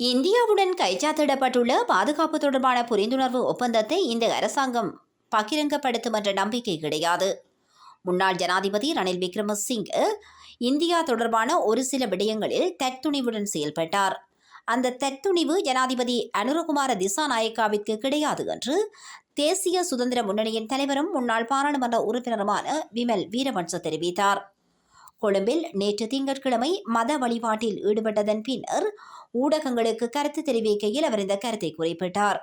இந்தியாவுடன் கைச்சாத்திடப்பட்டுள்ள பாதுகாப்பு தொடர்பான புரிந்துணர்வு ஒப்பந்தத்தை இந்த அரசாங்கம் பகிரங்கப்படுத்தும் என்ற நம்பிக்கை கிடையாது. முன்னாள் ஜனாதிபதி ரணில் விக்ரமசிங்க இந்தியா தொடர்பான ஒரு சில விடயங்களில் தற்துணிவுடன் செயல்பட்டார். அந்த தற்துணிவு ஜனாதிபதி அனுரகுமார திசாநாயக்காவிற்கு கிடையாது என்று தேசிய சுதந்திர முன்னணியின் தலைவரும் முன்னாள் பாராளுமன்ற உறுப்பினருமான விமல் வீரவன்ச தெரிவித்தார். கொழும்பில் நேற்று திங்கட்கிழமை மத வழிபாட்டில் ஈடுபட்டதன் பின்னர் ஊடகங்களுக்கு கருத்து தெரிவிக்கையில் அவர் இந்த கருத்தை குறிப்பிட்டார்.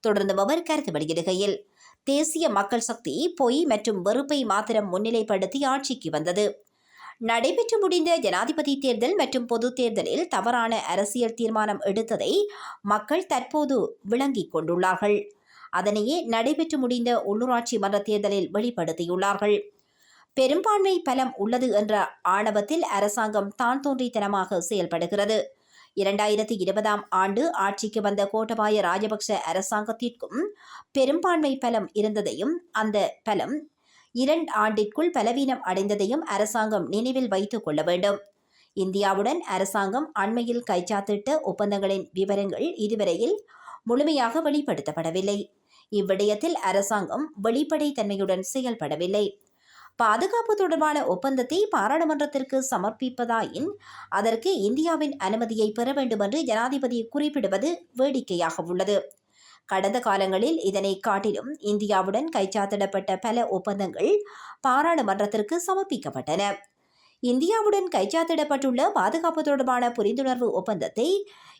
தொடர்ந்து அவர் கருத்து வெளியிடுகையில் தேசிய மக்கள் சக்தி பொய் மற்றும் வெறுப்பை மாத்திரம் முன்னிலைப்படுத்தி ஆட்சிக்கு வந்தது. நடைபெற்று முடிந்த ஜனாதிபதி தேர்தல் மற்றும் பொது தேர்தலில் தவறான அரசியல் தீர்மானம் எடுத்ததை மக்கள் தற்போது விளங்கிக் கொண்டுள்ளார்கள். அதனையே நடைபெற்று முடிந்த உள்ளூராட்சி மன்ற தேர்தலில் வெளிப்படுத்தியுள்ளார்கள். பெரும்பான்மை பலம் உள்ளது என்ற ஆணவத்தில் அரசாங்கம் தான் தோன்றித்தனமாக செயல்படுகிறது. இரண்டாயிரத்தி இருபதாம் ஆண்டு ஆட்சிக்கு வந்த கோட்டபாய ராஜபக்ஷ அரசாங்கத்திற்கும் பெரும்பான்மை பலம் இருந்ததையும் அந்த பலம் இரண்டு ஆண்டிற்குள் பலவீனம் அடைந்ததையும் அரசாங்கம் நினைவில் வைத்துக் கொள்ள வேண்டும். இந்தியாவுடன் அரசாங்கம் அண்மையில் கைச்சாத்திட்ட ஒப்பந்தங்களின் விவரங்கள் இதுவரையில் முழுமையாக வெளிப்படுத்தப்படவில்லை. இவ்விடயத்தில் அரசாங்கம் வெளிப்படைத்தன்மையுடன் செயல்படவில்லை. பாதுகாப்பு தொடர்பான ஒப்பந்தத்தை பாராளுமன்றத்திற்கு சமர்ப்பிப்பதாயின் அதற்கு இந்தியாவின் அனுமதியை பெற வேண்டும் என்று ஜனாதிபதி குறிப்பிடுவது வேடிக்கையாக உள்ளது. கடந்த காலங்களில் இதனை காட்டிலும் இந்தியாவுடன் கைச்சாத்திடப்பட்ட பல ஒப்பந்தங்கள் பாராளுமன்றத்திற்கு சமர்ப்பிக்கப்பட்டன. இந்தியாவுடன் கைச்சாத்திடப்பட்டுள்ள பாதுகாப்பு தொடர்பான புரிந்துணர்வு ஒப்பந்தத்தை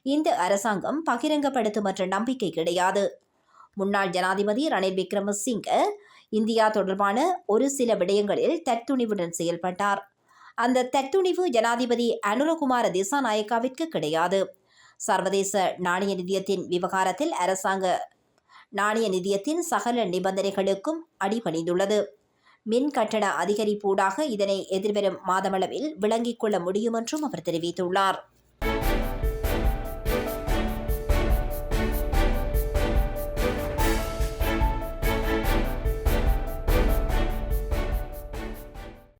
இந்த அரசாங்கம் பகிரங்கப்படுத்தும் என்ற நம்பிக்கை கிடையாது. முன்னாள் ஜனாதிபதி ரணில் விக்ரமசிங்க இந்தியா தொடர்பான ஒரு சில விடயங்களில் தற்துணிவுடன் செயல்பட்டார். அந்த தற்துணிவு ஜனாதிபதி அனுரகுமார திசாநாயக்காவிற்கு கிடையாது. சர்வதேச நாணய நிதியத்தின் விவகாரத்தில் அரசாங்க நாணய நிதியத்தின் சகல நிபந்தனைகளுக்கும் அடிபணிந்துள்ளது. மின் கட்டண அதிகரிப்பூடாக இதனை எதிர்வரும் மாதமளவில் விளங்கிக் கொள்ள முடியும் என்றும் அவர் தெரிவித்துள்ளார்.